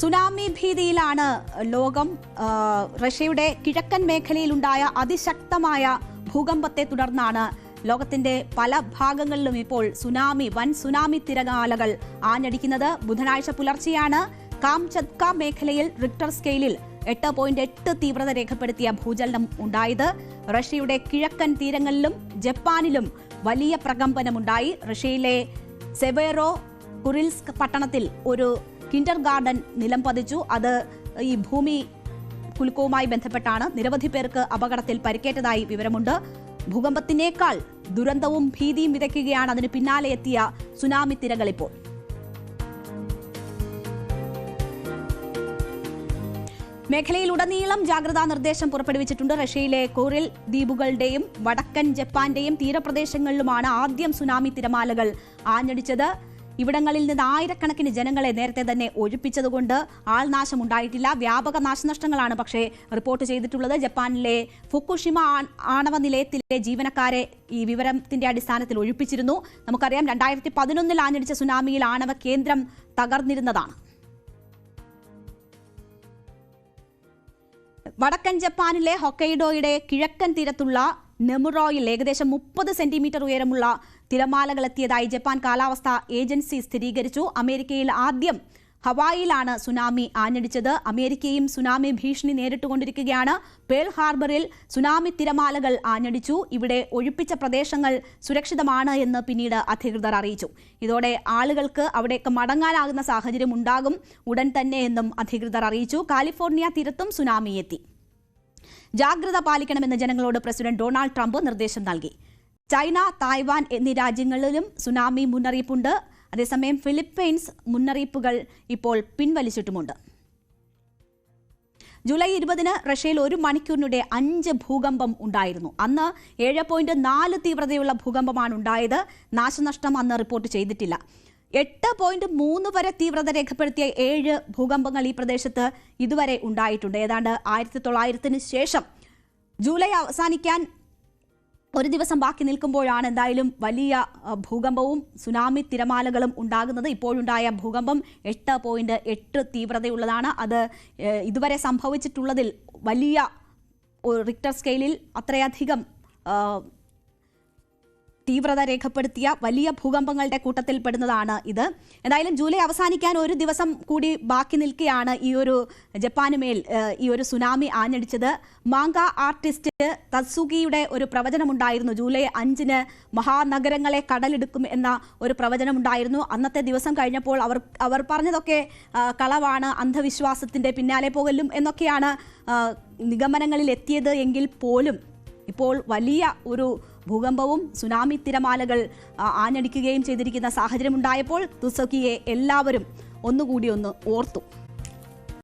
Tsunami ഭീതിയിലാണ് ലോകം റഷ്യയുടെ കിഴക്കൻ മേഖലയിലുണ്ടായ അതിശക്തമായ ഭൂകമ്പത്തെ തുടർന്നാണ് ലോകത്തിന്റെ പല ഭാഗങ്ങളിലും ഇപ്പോൾ സുനാമി വൻ സുനാമി തിരമാലകൾ ആഞ്ഞടിക്കുന്നത്. ബുധനാഴ്ച പുലർച്ചെയാണ് കാംചത്ക മേഖലയിൽ റിക്ടർ സ്കെയിലിൽ എട്ട് പോയിന്റ് എട്ട് തീവ്രത രേഖപ്പെടുത്തിയ ഭൂചലനം ഉണ്ടായത്. റഷ്യയുടെ കിഴക്കൻ തീരങ്ങളിലും ജപ്പാനിലും വലിയ പ്രകമ്പനമുണ്ടായി. റഷ്യയിലെ സെവേറോ കുറിൽസ്ക് പട്ടണത്തിൽ ഒരു കിൻഡർ ഗാർഡൻ നിലം പതിച്ചു. അത് ഈ ഭൂമി കുലുക്കവുമായി ബന്ധപ്പെട്ടാണ്. നിരവധി പേർക്ക് അപകടത്തിൽ പരിക്കേറ്റതായി വിവരമുണ്ട്. ഭൂകമ്പത്തിനേക്കാൾ ദുരന്തവും ഭീതിയും വിതയ്ക്കുകയാണ്. അതിന് പിന്നാലെ എത്തിയ സുനാമി തിരകൾ ഇപ്പോൾ. മേഖലയിലുടനീളം ജാഗ്രതാ നിർദ്ദേശം പുറപ്പെടുവിച്ചിട്ടുണ്ട്. റഷ്യയിലെ കോറിൽ ദ്വീപുകളുടെയും വടക്കൻ ജപ്പാന്റെയും തീരപ്രദേശങ്ങളിലുമാണ് ആദ്യം സുനാമി തിരമാലകൾ ആഞ്ഞടിച്ചത്. ഇവിടങ്ങളിൽ നിന്ന് ആയിരക്കണക്കിന് ജനങ്ങളെ നേരത്തെ തന്നെ ഒഴിപ്പിച്ചതുകൊണ്ട് ആൾനാശം ഉണ്ടായിട്ടില്ല വ്യാപക നാശനഷ്ടങ്ങളാണ് പക്ഷേ റിപ്പോർട്ട് ചെയ്തിട്ടുള്ളത്. ജപ്പാനിലെ ഫുക്കുഷിമ ആണവ നിലയത്തിലെ ജീവനക്കാരെ ഈ വിവരത്തിന്റെ അടിസ്ഥാനത്തിൽ ഒഴിപ്പിച്ചിരുന്നു. നമുക്കറിയാം രണ്ടായിരത്തി പതിനൊന്നിൽ ആഞ്ഞടിച്ച സുനാമിയിൽ ആണവ കേന്ദ്രം തകർന്നിരുന്നതാണ്. വടക്കൻ ജപ്പാനിലെ ഹൊക്കൈഡോയുടെ കിഴക്കൻ തീരത്തുള്ള നെമുറോയിൽ ഏകദേശം മുപ്പത് സെന്റിമീറ്റർ ഉയരമുള്ള തിരമാലകൾ എത്തിയതായി ജപ്പാൻ കാലാവസ്ഥ ഏജൻസി സ്ഥിരീകരിച്ചു. അമേരിക്കയിൽ ആദ്യം ഹവായിലാണ് സുനാമി ആഞ്ഞടിച്ചത്. അമേരിക്കയും സുനാമി ഭീഷണി നേരിട്ടുകൊണ്ടിരിക്കുകയാണ്. പേൾ ഹാർബറിൽ സുനാമി തിരമാലകൾ ആഞ്ഞടിച്ചു. ഇവിടെ ഒഴിപ്പിച്ച പ്രദേശങ്ങൾ സുരക്ഷിതമാണ് എന്ന് പിന്നീട് അധികൃതർ അറിയിച്ചു. ഇതോടെ ആളുകൾക്ക് അവിടേക്ക് മടങ്ങാനാകുന്ന സാഹചര്യം ഉണ്ടാകും. ഉടൻ തന്നെ എന്നും അധികൃതർ അറിയിച്ചു. കാലിഫോർണിയ തീരത്തും സുനാമി എത്തി. ജാഗ്രത പാലിക്കണമെന്ന് ജനങ്ങളോട് പ്രസിഡന്റ് ഡൊണാൾഡ് ട്രംപ് നിർദ്ദേശം നൽകി. ചൈന തായ്വാൻ എന്നീ രാജ്യങ്ങളിലും സുനാമി മുന്നറിയിപ്പുണ്ട്. അതേസമയം ഫിലിപ്പൈൻസ് മുന്നറിയിപ്പുകൾ ഇപ്പോൾ പിൻവലിച്ചിട്ടുമുണ്ട്. ജൂലൈ ഇരുപതിന് റഷ്യയിൽ ഒരു മണിക്കൂറിനിടെ അഞ്ച് ഭൂകമ്പം ഉണ്ടായിരുന്നു. അന്ന് ഏഴ് പോയിന്റ് നാല് തീവ്രതയുള്ള ഭൂകമ്പമാണ് ഉണ്ടായത്. നാശനഷ്ടം അന്ന് റിപ്പോർട്ട് ചെയ്തിട്ടില്ല. എട്ട് പോയിന്റ് മൂന്ന് വരെ തീവ്രത രേഖപ്പെടുത്തിയ ഏഴ് ഭൂകമ്പങ്ങൾ ഈ പ്രദേശത്ത് ഇതുവരെ ഉണ്ടായിട്ടുണ്ട്. ഏതാണ്ട് ആയിരത്തി തൊള്ളായിരത്തിന് ശേഷം ജൂലൈ അവസാനിക്കാൻ ഒരു ദിവസം ബാക്കി നിൽക്കുമ്പോഴാണ് എന്തായാലും വലിയ ഭൂകമ്പവും സുനാമി തിരമാലകളും ഉണ്ടാകുന്നത്. ഇപ്പോഴുണ്ടായ ഭൂകമ്പം എട്ട് പോയിന്റ് എട്ട് തീവ്രതയുള്ളതാണ്. അത് ഇതുവരെ സംഭവിച്ചിട്ടുള്ളതിൽ വലിയ റിക്ടർ സ്കെയിലിൽ അത്രയധികം തീവ്രത രേഖപ്പെടുത്തിയ വലിയ ഭൂകമ്പങ്ങളുടെ കൂട്ടത്തിൽപ്പെടുന്നതാണ് ഇത്. എന്തായാലും ജൂലൈ അവസാനിക്കാൻ ഒരു ദിവസം കൂടി ബാക്കി നിൽക്കുകയാണ് ഈ ഒരു ജപ്പാന് മേൽ ഈ ഒരു സുനാമി ആഞ്ഞടിച്ചത്. മാങ്ക ആർട്ടിസ്റ്റ് തത്സുഗിയുടെ ഒരു പ്രവചനമുണ്ടായിരുന്നു. ജൂലൈ അഞ്ചിന് മഹാനഗരങ്ങളെ കടലെടുക്കും എന്ന ഒരു പ്രവചനമുണ്ടായിരുന്നു. അന്നത്തെ ദിവസം കഴിഞ്ഞപ്പോൾ അവർ അവർ പറഞ്ഞതൊക്കെ കളവാണ് അന്ധവിശ്വാസത്തിന്റെ പിന്നാലെ പോകലും എന്നൊക്കെയാണ് നിഗമനങ്ങളിൽ എത്തിയത് എങ്കിൽ പോലും ഇപ്പോൾ വലിയ ഒരു ഭൂകമ്പവും സുനാമി തിരമാലകൾ ആഞ്ഞടിക്കുകയും ചെയ്തിരിക്കുന്ന സാഹചര്യമുണ്ടായപ്പോൾ തുസക്കിയെ എല്ലാവരും ഒന്നുകൂടി ഒന്ന് ഓർത്തു.